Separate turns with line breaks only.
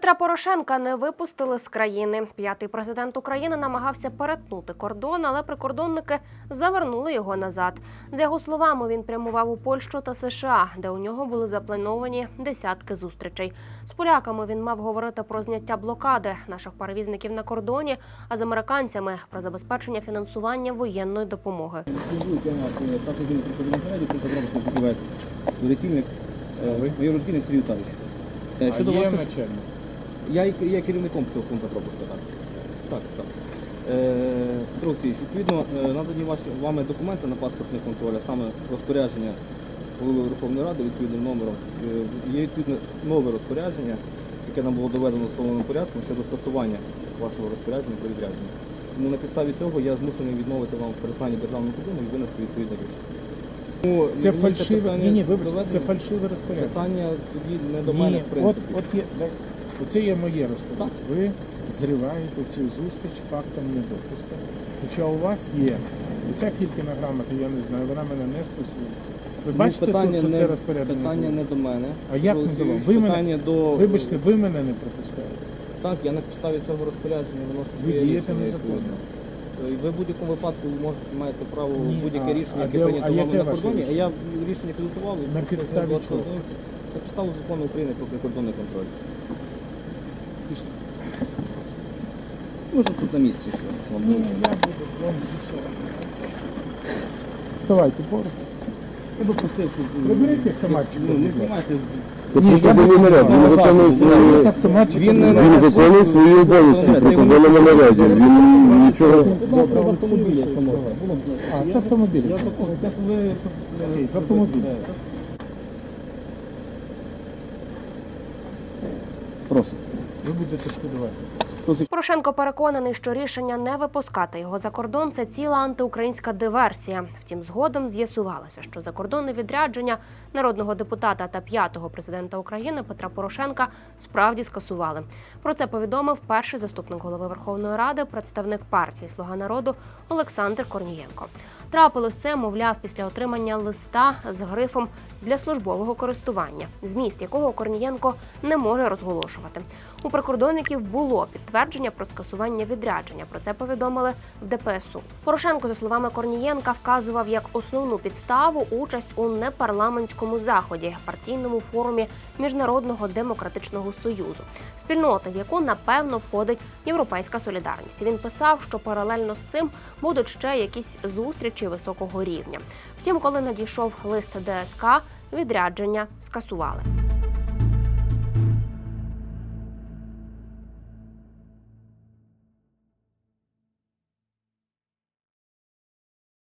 Петра Порошенка не випустили з країни. П'ятий президент України намагався перетнути кордон, але прикордонники завернули його назад. За його словами, він прямував у Польщу та США, де у нього були заплановані десятки зустрічей. З поляками він мав говорити про зняття блокади наших перевізників на кордоні, а з американцями про забезпечення фінансування воєнної допомоги.
Майор рятівник Сергій Віталійович. Е, Щодо
начальник.
Я є- є керівником цього пункту пропуску, так. Так, так. Е, Петро Олексійович, відповідно, е, надані ваші, вами документи на паспортний контроль, а саме розпорядження голови Верховної Ради відповідним номером. Е, Є відповідно нове розпорядження, яке нам було доведено встановленим порядком щодо скасування вашого розпорядження про відрядження. Тому на підставі цього я змушений відмовити вам в перетині державного кордону і винести відповідне рішення. Тому
Це фальшиве.
питання
Ні, ні, вибачте, це фальшиве розпорядження.
Питання тоді не до мене,
Ні,
в принципі.
от є, так, оце є моє розпорядження. Ви зриваєте цю зустріч фактом недопуску. Хоча у вас є оця кількіна грамота, я не знаю, вона мене не стосується. Ви бачите
питання
тут, що
не,
це розпорядження?
Питання
було?
не до мене.
А як не до вас? Ви мене-
до...
Вибачте, ви мене не пропускаєте.
Так, я на підставі цього розпорядження виношу
Ви
своє
дієте
рішення,
незаконно.
Ви в будь-якому випадку можете маєте право
Ні,
будь-яке
а-
рішення,
а
яке
де-
прийнято вами на
ваше
кордоні. А
рішення?
я рішення підготував. і
На підставі чого?
На підставі закону України про прикордонний контроль.
Пішли.
Може тут на місці. що
Ні, я буду вам це. Вставайте поруч. Приберіть автоматчик,
Ну, не знімайте.
Це
Ні, я не
наряд, він виконує свої,
автоматчик.
Він не
він виконує свої обов'язки в прикордонному наряді. Він нічого...
Будь ласка, з автомобіля, якщо можна.
А, з автомобіля.
Я ви...
З автомобіля.
Прошу.
Ви будете шкодувати.
Порошенко переконаний, що рішення не випускати його за кордон це ціла антиукраїнська диверсія. Втім, згодом з'ясувалося, що закордонне відрядження народного депутата та п'ятого президента України Петра Порошенка справді скасували. Про це повідомив перший заступник голови Верховної Ради, представник партії Слуга народу Олександр Корнієнко. Трапилось це, мовляв, після отримання листа з грифом для службового користування, зміст якого Корнієнко не може розголошувати. У прикордонників було підтвердження про скасування відрядження. Про це повідомили в ДПСУ. Порошенко, за словами Корнієнка, вказував як основну підставу участь у непарламентському заході партійному форумі Міжнародного демократичного союзу, спільнота, в яку напевно входить Європейська солідарність. Він писав, що паралельно з цим будуть ще якісь зустрічі високого рівня. Втім, коли надійшов лист ДСК, відрядження скасували.